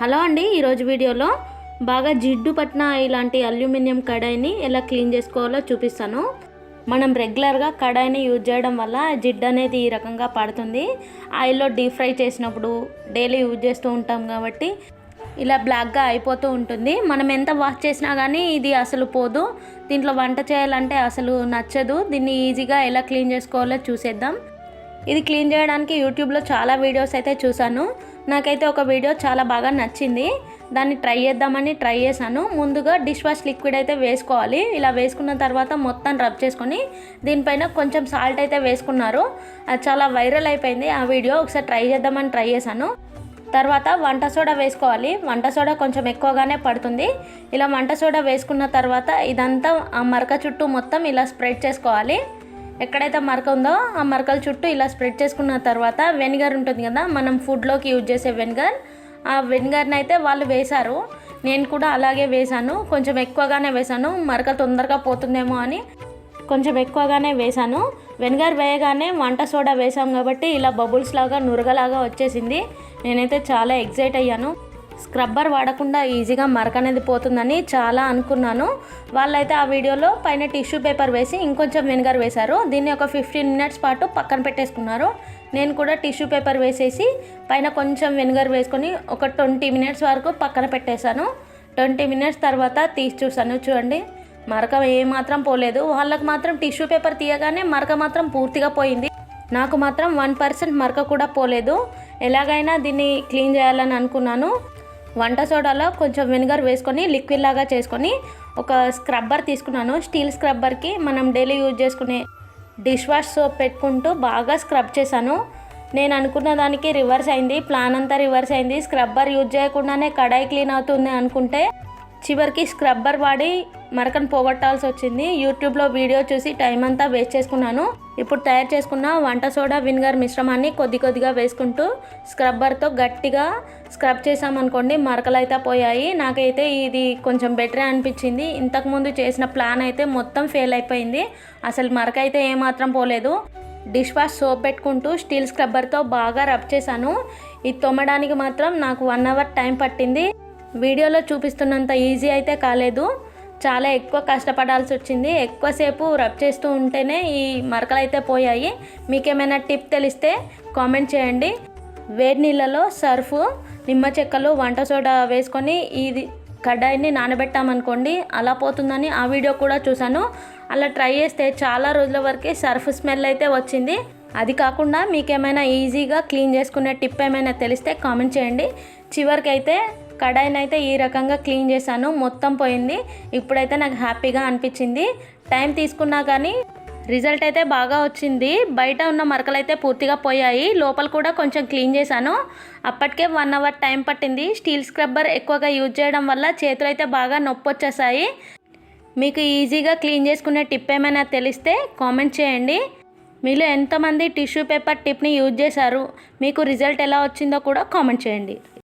Hello అండి ఈరోజు వీడియోలో బాగా జిడ్డు పట్టిన ఇలాంటి అల్యూమినియం కడాయిని ఎలా క్లీన్ చేసుకోవాలో చూపిస్తాను. మనం రెగ్యులర్గా కడాయిని యూజ్ చేయడం వల్ల జిడ్డు అనేది ఈ రకంగా పడుతుంది. ఆయిల్లో డీప్ ఫ్రై చేసినప్పుడు డైలీ యూజ్ చేస్తూ ఉంటాం కాబట్టి ఇలా బ్లాక్గా అయిపోతూ ఉంటుంది. మనం ఎంత వాష్ చేసినా కానీ ఇది అసలు పోదు. దీంట్లో వంట చేయాలంటే అసలు నచ్చదు. దీన్ని ఈజీగా ఎలా క్లీన్ చేసుకోవాలో చూసేద్దాం. ఇది క్లీన్ చేయడానికి యూట్యూబ్లో చాలా వీడియోస్ అయితే చూశాను. నాకైతే ఒక వీడియో చాలా బాగా నచ్చింది. దాన్ని ట్రై చేద్దామని ట్రై చేశాను. ముందుగా డిష్ వాష్ లిక్విడ్ అయితే వేసుకోవాలి. ఇలా వేసుకున్న తర్వాత మొత్తం రబ్ చేసుకొని దీనిపైన కొంచెం సాల్ట్ అయితే వేసుకున్నారు. అది చాలా వైరల్ అయిపోయింది ఆ వీడియో. ఒకసారి ట్రై చేద్దామని ట్రై చేశాను. తర్వాత వంట సోడా వేసుకోవాలి. వంట సోడా కొంచెం ఎక్కువగానే పడుతుంది. ఇలా వంట సోడా వేసుకున్న తర్వాత ఇదంతా ఆ మరక చుట్టూ మొత్తం ఇలా స్ప్రెడ్ చేసుకోవాలి. ఎక్కడైతే మరక ఉందో ఆ మరకల చుట్టూ ఇలా స్ప్రెడ్ చేసుకున్న తర్వాత వెనిగర్ ఉంటుంది కదా మనం ఫుడ్లోకి యూజ్ చేసే వెనిగర్. ఆ వెనిగర్ని అయితే వాళ్ళు వేశారు. నేను కూడా అలాగే వేశాను. కొంచెం ఎక్కువగానే వేశాను. మరక తొందరగా పోతుందేమో అని కొంచెం ఎక్కువగానే వేశాను. వెనిగర్ వేయగానే వంట సోడా వేసాం కాబట్టి ఇలా బబుల్స్ లాగా నురగలాగా వచ్చేసింది. నేనైతే చాలా ఎగ్జైట్ అయ్యాను. స్క్రబ్బర్ వాడకుండా ఈజీగా మరక అనేది పోతుందని చాలా అనుకున్నాను. వాళ్ళైతే ఆ వీడియోలో పైన టిష్యూ పేపర్ వేసి ఇంకొంచెం వెనిగర్ వేశారు. దీన్ని ఒక ఫిఫ్టీన్ మినిట్స్ పాటు పక్కన పెట్టేసుకున్నారు. నేను కూడా టిష్యూ పేపర్ వేసేసి పైన కొంచెం వెనిగర్ వేసుకొని ఒక ట్వంటీ మినిట్స్ వరకు పక్కన పెట్టేశాను. ట్వంటీ మినిట్స్ తర్వాత తీసి చూసాను చూడండి మరక ఏమాత్రం పోలేదు. వాళ్ళకి మాత్రం టిష్యూ పేపర్ తీయగానే మరక మాత్రం పూర్తిగా పోయింది. నాకు మాత్రం వన్ పర్సెంట్ మరక కూడా పోలేదు. ఎలాగైనా దీన్ని క్లీన్ చేయాలని అనుకున్నాను. వంట సోడాలో కొంచెం వెనిగర్ వేసుకొని లిక్విడ్ లాగా చేసుకొని ఒక స్క్రబ్బర్ తీసుకున్నాను. స్టీల్ స్క్రబ్బర్కి మనం డైలీ యూజ్ చేసుకునే డిష్ వాష్ సోప్ పెట్టుకుంటూ బాగా స్క్రబ్ చేశాను. నేను అనుకున్న దానికి రివర్స్ అయింది ప్లాన్ అంతా రివర్స్ అయింది. స్క్రబ్బర్ యూజ్ చేయకుండానే కడాయి క్లీన్ అవుతుంది అనుకుంటే చివరికి స్క్రబ్బర్ వాడి మరకను పోగొట్టాల్సి వచ్చింది. యూట్యూబ్లో వీడియో చూసి టైం అంతా వేస్ట్ చేసుకున్నాను. ఇప్పుడు తయారు చేసుకున్న వంట సోడా వినిగర్ మిశ్రమాన్ని కొద్ది కొద్దిగా వేసుకుంటూ స్క్రబ్బర్తో గట్టిగా స్క్రబ్ చేసామనుకోండి మరకలు అయితే పోయాయి. నాకైతే ఇది కొంచెం బెటరే అనిపించింది. ఇంతకుముందు చేసిన ప్లాన్ అయితే మొత్తం ఫెయిల్ అయిపోయింది. అసలు మరక అయితే ఏమాత్రం పోలేదు. డిష్ వాష్ సోప్ పెట్టుకుంటూ స్టీల్ స్క్రబ్బర్తో బాగా రబ్ చేశాను. ఇది తొమ్మడానికి మాత్రం నాకు వన్ అవర్ టైం పట్టింది. వీడియోలో చూపిస్తున్నంత ఈజీ అయితే కాలేదు. చాలా ఎక్కువ కష్టపడాల్సి వచ్చింది. ఎక్కువసేపు రబ్ చేస్తూ ఉంటేనే ఈ మరకలు అయితే పోయాయి. మీకేమైనా టిప్ తెలిస్తే కామెంట్ చేయండి. వేడి నీళ్ళలో సర్ఫ్ నిమ్మ చెక్కలు వంట సోడా వేసుకొని ఇది కడాయిని నానబెట్టామనుకోండి అలా పోతుందని ఆ వీడియో కూడా చూశాను. అలా ట్రై చేస్తే చాలా రోజుల వరకు సర్ఫ్ స్మెల్ అయితే వచ్చింది. అది కాకుండా మీకేమైనా ఈజీగా క్లీన్ చేసుకునే టిప్ ఏమైనా తెలిస్తే కామెంట్ చేయండి. చివరికి అయితే కడాయిని అయితే ఈ రకంగా క్లీన్ చేశాను. మొత్తం పోయింది. ఇప్పుడైతే నాకు హ్యాపీగా అనిపించింది. టైం తీసుకున్నా కానీ రిజల్ట్ అయితే బాగా వచ్చింది. బయట ఉన్న మరకలు అయితే పూర్తిగా పోయాయి. లోపల కూడా కొంచెం క్లీన్ చేశాను. అప్పటికే వన్ అవర్ టైం పట్టింది. స్టీల్ స్క్రబ్బర్ ఎక్కువగా యూజ్ చేయడం వల్ల చేతులు అయితే బాగా నొప్పి వచ్చేసాయి. మీకు ఈజీగా క్లీన్ చేసుకునే టిప్ ఏమైనా తెలిస్తే కామెంట్ చేయండి. మీలో ఎంతమంది టిష్యూ పేపర్ టిప్ని యూజ్ చేశారు? మీకు రిజల్ట్ ఎలా వచ్చిందో కూడా కామెంట్ చేయండి.